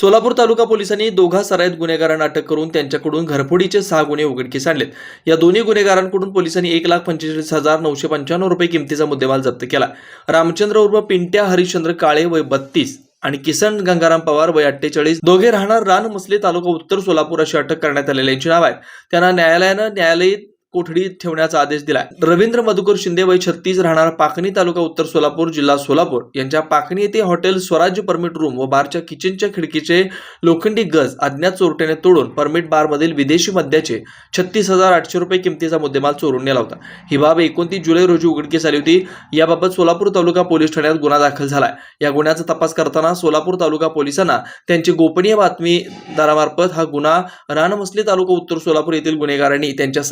सोलापूर तालुका पोलिसांनी दोघा सराईत गुन्हेगारांना अटक करून त्यांच्याकडून घरफोडीचे सहा गुन्हे उघडकीस आणलेत. या दोन्ही गुन्हेगारांकडून पोलिसांनी एक लाख पंचेचाळीस हजार नऊशे पंच्याण्णव रुपये किमतीचा मुद्देमाल जप्त केला. रामचंद्र उर्फ पिंट्या हरिश्चंद्र काळे वय बत्तीस आणि किसन गंगाराम पवार वय अठ्ठेचाळीस दोघे राहणार रान मसले तालुका उत्तर सोलापूर अशी अटक करण्यात आलेल्यांची नाव आहेत. त्यांना न्यायालयानं न्यायालयीन कोठडीत ठेवण्याचा आदेश दिला रवींद्र मधुकर शिंदे वय छत्तीस राहणार पाकणी तालुका उत्तर सोलापूर जिल्हा सोलापूर. यांच्या पाकणी येथे हॉटेल स्वराज्य परमिट रूम व बारच्या किचनच्या खिडकीचे लोखंडी गज अज्ञात चोरट्याने तोडून परमिट बारमधील विदेशी मद्याचे छत्तीस हजार आठशे रुपये किमतीचा मुद्देमाल चोरून नेला होता. ही बाब एकोणतीस जुलै रोजी उघडकीस आली होती. याबाबत सोलापूर तालुका पोलीस ठाण्यात गुन्हा दाखल झालाय. या गुन्ह्याचा तपास करताना सोलापूर तालुका पोलिसांना त्यांची गोपनीय बातमीदारामार्फत हा गुन्हा रानमसली तालुका उत्तर सोलापूर येथील गुन्हेगारांनी त्यांच्या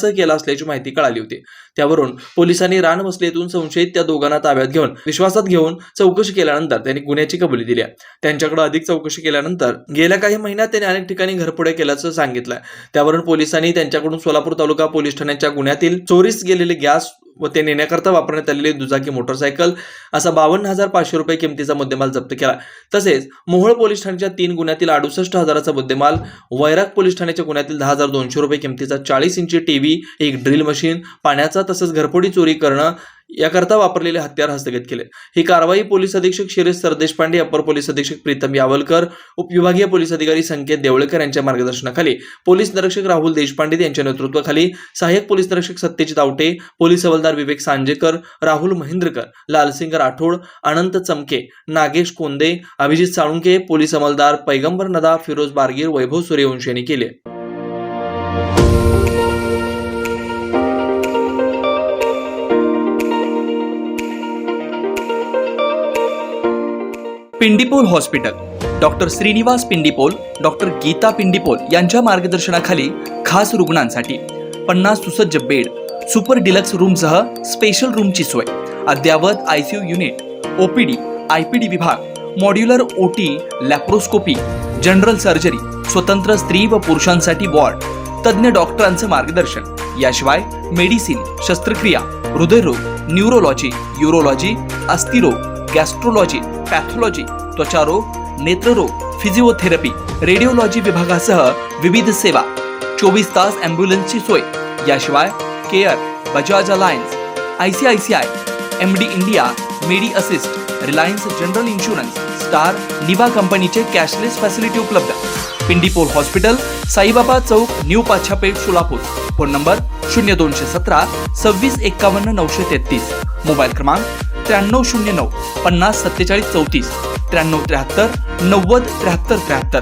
साथीदारासह केला असल्याची माहिती कळाली होती त्यावरून पोलिसांनी रानमसले संशयित त्या दोघांना ताब्यात घेऊन विश्वासात घेऊन चौकशी केल्यानंतर त्यांनी गुन्ह्याची कबुली दिली आहे. त्यांच्याकडे अधिक चौकशी केल्यानंतर गेल्या काही महिन्यात त्यांनी अनेक ठिकाणी घरफोड्या केल्याचं सांगितलं त्यावरून पोलिसांनी त्यांच्याकडून सोलापूर तालुका पोलीस ठाण्याच्या गुन्ह्यातील चोरीस गेलेले गॅस व ते नेण्याकरता वापरण्यात आलेली दुचाकी मोटरसायकल असा बावन्न हजार पाचशे रुपये किमतीचा मुद्देमाल जप्त केला. तसेच मोहोळ पोलीस ठाण्याच्या तीन गुन्ह्यातील अडुसष्ट हजाराचा मुद्देमाल वैराग पोलीस ठाण्याच्या गुन्ह्यातील दहा हजार दोनशे रुपये किमतीचा चाळीस इंची टीव्ही एक ड्रिल मशीन पाण्याचा तसंच घरफोडी चोरी करणं याकरता वापरलेले हत्यार हस्तगत केले. ही कारवाई पोलीस अधीक्षक शिरीष सरदेशपांडे अपर पोलीस अधीक्षक प्रीतम यावलकर उपविभागीय पोलीस अधिकारी संकेत देवळकर यांच्या मार्गदर्शनाखाली पोलीस निरीक्षक राहुल देशपांडे यांच्या नेतृत्वाखाली सहाय्यक पोलीस निरीक्षक सत्यजित आवटे पोलीस हवालदार विवेक सांजेकर राहुल महेंद्रकर लालसिंग राठोड अनंत चमके नागेश कोंदे अभिजित साळुंके पोलीस हवालदार पैगंबर नदा फिरोज बारगीर वैभव सूर्यवंशी यांनी केले. Pindipol hospital. Doctor Shrinivas Pindipol doctor Geeta Pindipol यांच्या मार्गदर्शनाखाली खास रुग्णांसाठी पन्नास सुसज्ज बेड सुपर डिलक्स रूमसह स्पेशल रूमची सोय अद्ययावत I C U unit OPD I P D विभाग modular O T laparoscopy general surgery स्वतंत्र स्त्री व पुरुषांसाठी वॉर्ड तज्ज्ञ डॉक्टरांचं मार्गदर्शन. याशिवाय मेडिसिन शस्त्रक्रिया हृदयरोग न्यूरोलॉजी युरोलॉजी अस्थिरोग गॅस्ट्रोलॉजी पॅथॉलॉजी त्वचारोग नेत्ररोग फिजिओथेरपी रेडिओलॉजी विभागासह विविध सेवा चोवीस तास ॲम्ब्युलन्सची सोय. याशिवाय care Bajaj alliance I C I C I M D India medi assist Reliance general insurance star Niva कंपनीचे कॅशलेस फॅसिलिटी उपलब्ध. Pindipol hospital Saibaba Chowk new Pachhapeth Solapur. Phone number शून्य दोनशे सतरा सव्वीस एक्कावन्न नऊशे तेहतीस. मोबाईल क्रमांक त्र्याण्णव शून्य नऊ पन्नास सत्तेचाळीस चौतीस त्र्याण्णव त्र्याहत्तर नव्वद त्र्याहत्तर त्र्याहत्तर.